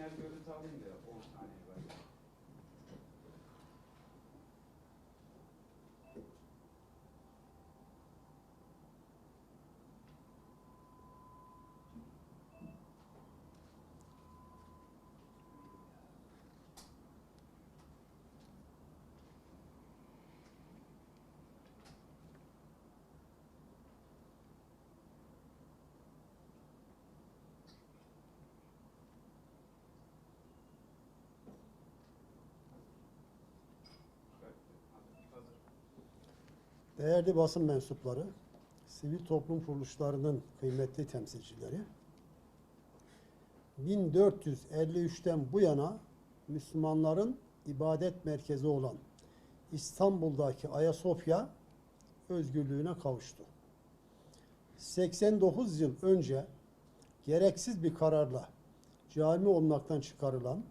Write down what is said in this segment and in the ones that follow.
那就是照片的，我们查一下。Değerli basın mensupları, sivil toplum kuruluşlarının kıymetli temsilcileri, 1453'ten bu yana Müslümanların ibadet merkezi olan İstanbul'daki Ayasofya özgürlüğüne kavuştu. 89 yıl önce gereksiz bir kararla cami olmaktan çıkarılan,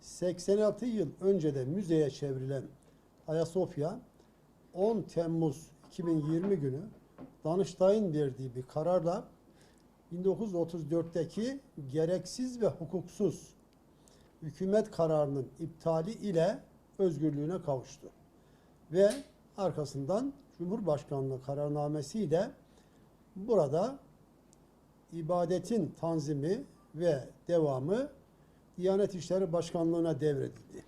86 yıl önce de müzeye çevrilen Ayasofya 10 Temmuz 2020 günü Danıştay'ın verdiği bir kararla 1934'teki gereksiz ve hukuksuz hükümet kararının iptali ile özgürlüğüne kavuştu. Ve arkasından Cumhurbaşkanlığı kararnamesiyle burada ibadetin tanzimi ve devamı Diyanet İşleri Başkanlığı'na devredildi.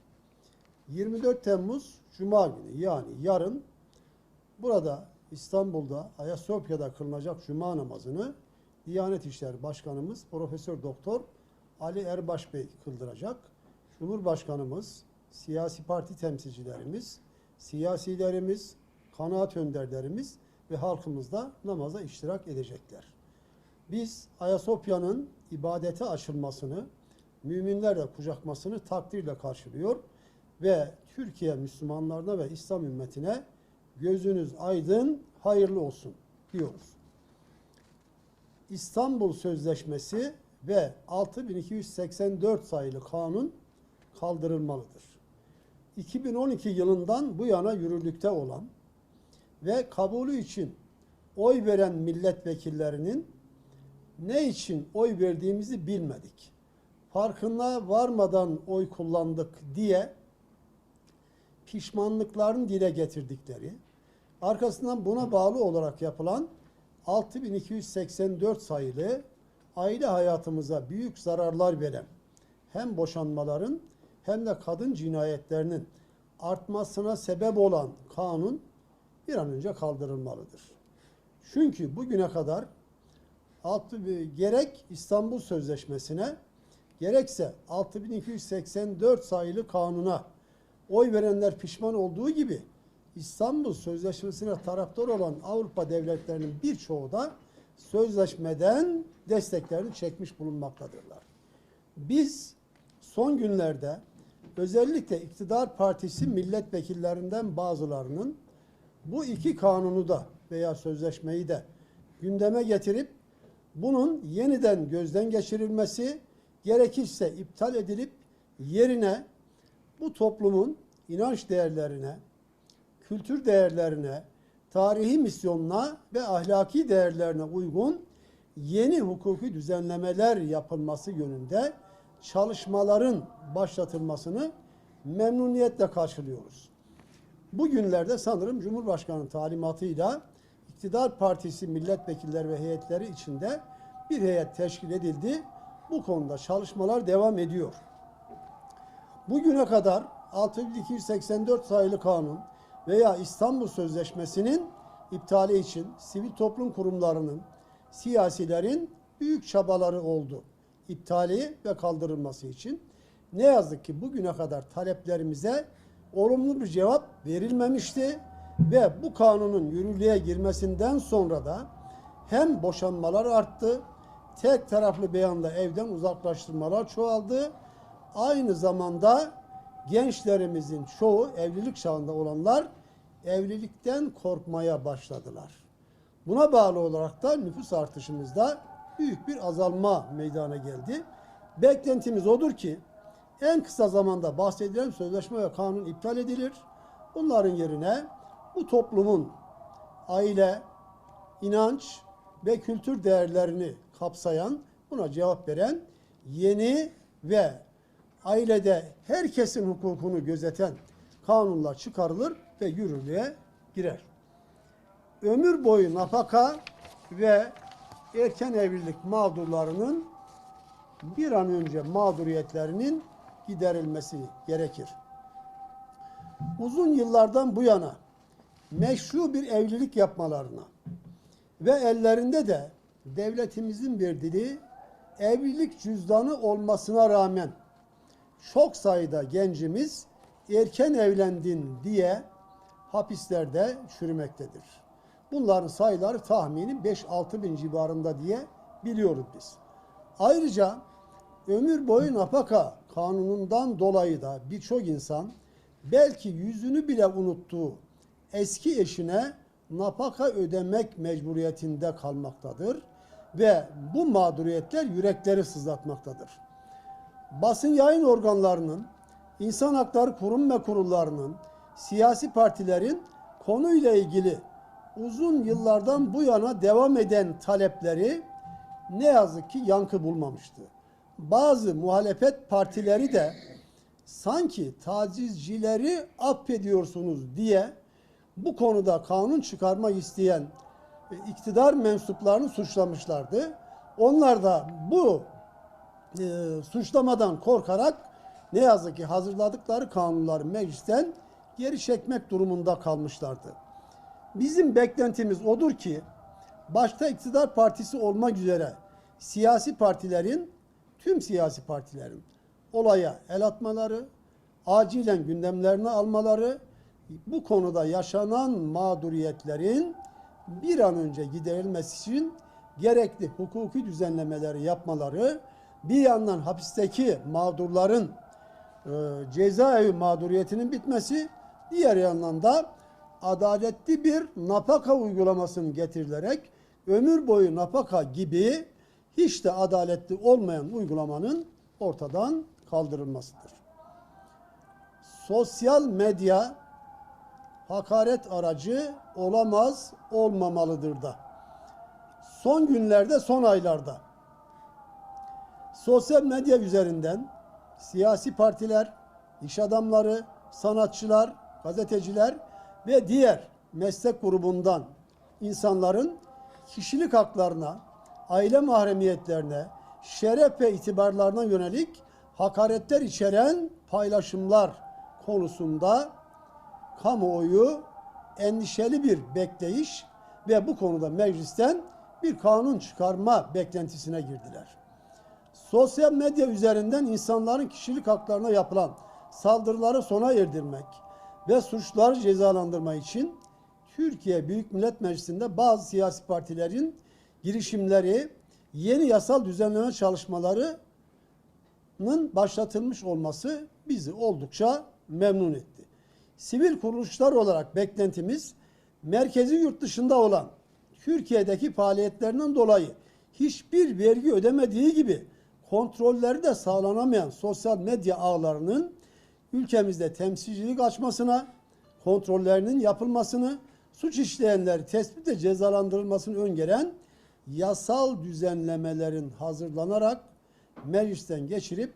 24 Temmuz Cuma günü yani yarın burada İstanbul'da Ayasofya'da kılınacak Cuma namazını Diyanet İşleri Başkanımız Profesör Doktor Ali Erbaş Bey kıldıracak. Cumhurbaşkanımız, siyasi parti temsilcilerimiz, siyasilerimiz, kanaat önderlerimiz ve halkımız da namaza iştirak edecekler. Biz Ayasofya'nın ibadete açılmasını, müminlerle kucakmasını takdirle karşılıyor ve Türkiye Müslümanlarına ve İslam ümmetine gözünüz aydın, hayırlı olsun diyoruz. İstanbul Sözleşmesi ve 6284 sayılı kanun kaldırılmalıdır. 2012 yılından bu yana yürürlükte olan ve kabulü için oy veren milletvekillerinin ne için oy verdiğimizi bilmedik. Farkına varmadan oy kullandık diye pişmanlıklarını dile getirdikleri, arkasından buna bağlı olarak yapılan 6284 sayılı aile hayatımıza büyük zararlar veren hem boşanmaların hem de kadın cinayetlerinin artmasına sebep olan kanun bir an önce kaldırılmalıdır. Çünkü bugüne kadar altı, gerek İstanbul Sözleşmesi'ne gerekse 6284 sayılı kanuna oy verenler pişman olduğu gibi İstanbul Sözleşmesi'ne taraftar olan Avrupa devletlerinin birçoğu da sözleşmeden desteklerini çekmiş bulunmaktadırlar. Biz son günlerde özellikle iktidar partisi milletvekillerinden bazılarının bu iki kanunu da veya sözleşmeyi de gündeme getirip bunun yeniden gözden geçirilmesi gerekirse iptal edilip yerine bu toplumun inanç değerlerine, kültür değerlerine, tarihi misyonuna ve ahlaki değerlerine uygun yeni hukuki düzenlemeler yapılması yönünde çalışmaların başlatılmasını memnuniyetle karşılıyoruz. Bugünlerde sanırım Cumhurbaşkanı talimatıyla iktidar partisi milletvekilleri ve heyetleri içinde bir heyet teşkil edildi. Bu konuda çalışmalar devam ediyor. Bugüne kadar 6284 sayılı kanun veya İstanbul Sözleşmesi'nin iptali için sivil toplum kurumlarının, siyasilerin büyük çabaları oldu. İptali ve kaldırılması için. Ne yazık ki bugüne kadar taleplerimize olumlu bir cevap verilmemişti ve bu kanunun yürürlüğe girmesinden sonra da hem boşanmalar arttı, tek taraflı beyanla evden uzaklaştırmalar çoğaldı. Aynı zamanda gençlerimizin çoğu evlilik çağında olanlar evlilikten korkmaya başladılar. Buna bağlı olarak da nüfus artışımızda büyük bir azalma meydana geldi. Beklentimiz odur ki en kısa zamanda bahsedilen sözleşme ve kanun iptal edilir. Bunların yerine bu toplumun aile, inanç ve kültür değerlerini kapsayan, buna cevap veren yeni ve ailede herkesin hukukunu gözeten kanunlar çıkarılır ve yürürlüğe girer. Ömür boyu nafaka ve erken evlilik mağdurlarının bir an önce mağduriyetlerinin giderilmesi gerekir. Uzun yıllardan bu yana meşru bir evlilik yapmalarına ve ellerinde de devletimizin bir dili evlilik cüzdanı olmasına rağmen çok sayıda gencimiz erken evlendin diye hapislerde çürümektedir. Bunların sayıları tahmini 5-6 bin civarında diye biliyoruz biz. Ayrıca ömür boyu nafaka kanunundan dolayı da birçok insan belki yüzünü bile unuttuğu eski eşine nafaka ödemek mecburiyetinde kalmaktadır ve bu mağduriyetler yürekleri sızlatmaktadır. Basın yayın organlarının, insan hakları kurum ve kurullarının, siyasi partilerin konuyla ilgili uzun yıllardan bu yana devam eden talepleri ne yazık ki yankı bulmamıştı. Bazı muhalefet partileri de sanki tacizcileri affediyorsunuz diye bu konuda kanun çıkarmak isteyen e, iktidar mensuplarını suçlamışlardı. Onlar da bu e, suçlamadan korkarak ne yazık ki hazırladıkları kanunları meclisten geri çekmek durumunda kalmışlardı. Bizim beklentimiz odur ki başta iktidar partisi olmak üzere siyasi partilerin tüm siyasi partilerin olaya el atmaları, acilen gündemlerine almaları, bu konuda yaşanan mağduriyetlerin bir an önce giderilmesi için gerekli hukuki düzenlemeleri yapmaları, bir yandan hapisteki mağdurların e, cezaevi mağduriyetinin bitmesi, diğer yandan da adaletli bir napaka uygulamasının getirilerek ömür boyu napaka gibi hiç de adaletli olmayan uygulamanın ortadan kaldırılmasıdır. Sosyal medya hakaret aracı olamaz, olmamalıdır da. Son günlerde, son aylarda sosyal medya üzerinden siyasi partiler, iş adamları, sanatçılar, gazeteciler ve diğer meslek grubundan insanların kişilik haklarına, aile mahremiyetlerine, şeref ve itibarlarına yönelik hakaretler içeren paylaşımlar konusunda kamuoyu endişeli bir bekleyiş ve bu konuda meclisten bir kanun çıkarma beklentisine girdiler. Sosyal medya üzerinden insanların kişilik haklarına yapılan saldırıları sona erdirmek ve suçları cezalandırma için Türkiye Büyük Millet Meclisi'nde bazı siyasi partilerin girişimleri, yeni yasal düzenleme çalışmalarının başlatılmış olması bizi oldukça memnun etti. Sivil kuruluşlar olarak beklentimiz merkezi yurt dışında olan Türkiye'deki faaliyetlerinden dolayı hiçbir vergi ödemediği gibi kontrolleri de sağlanamayan sosyal medya ağlarının ülkemizde temsilcilik açmasına, kontrollerinin yapılmasını, suç işleyenleri tespit ve cezalandırılmasını öngören yasal düzenlemelerin hazırlanarak meclisten geçirip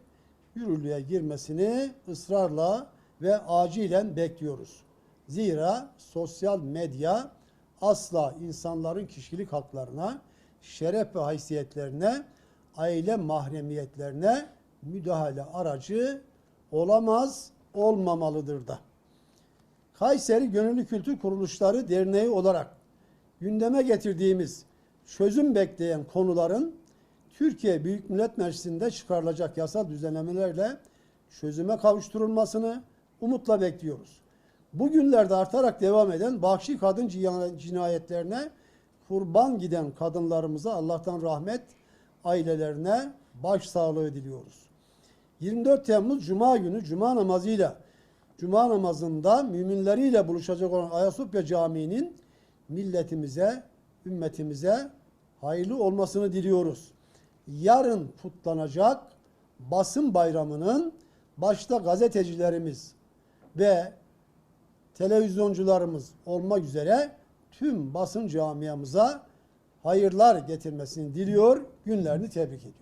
yürürlüğe girmesini ısrarla ve acilen bekliyoruz. Zira sosyal medya asla insanların kişilik haklarına, şeref ve haysiyetlerine, aile mahremiyetlerine müdahale aracı olamaz, olmamalıdır da. Kayseri Gönüllü Kültür Kuruluşları Derneği olarak gündeme getirdiğimiz çözüm bekleyen konuların Türkiye Büyük Millet Meclisi'nde çıkarılacak yasal düzenlemelerle çözüme kavuşturulmasını umutla bekliyoruz. Bugünlerde artarak devam eden vahşi kadın cinayetlerine kurban giden kadınlarımıza Allah'tan rahmet, ailelerine başsağlığı diliyoruz. 24 Temmuz Cuma günü Cuma namazıyla Cuma namazında müminleriyle buluşacak olan Ayasofya Camii'nin milletimize, ümmetimize hayırlı olmasını diliyoruz. Yarın kutlanacak basın bayramının başta gazetecilerimiz ve televizyoncularımız olmak üzere tüm basın camiamıza hayırlar getirmesini diliyor, günlerini tebrik ediyor.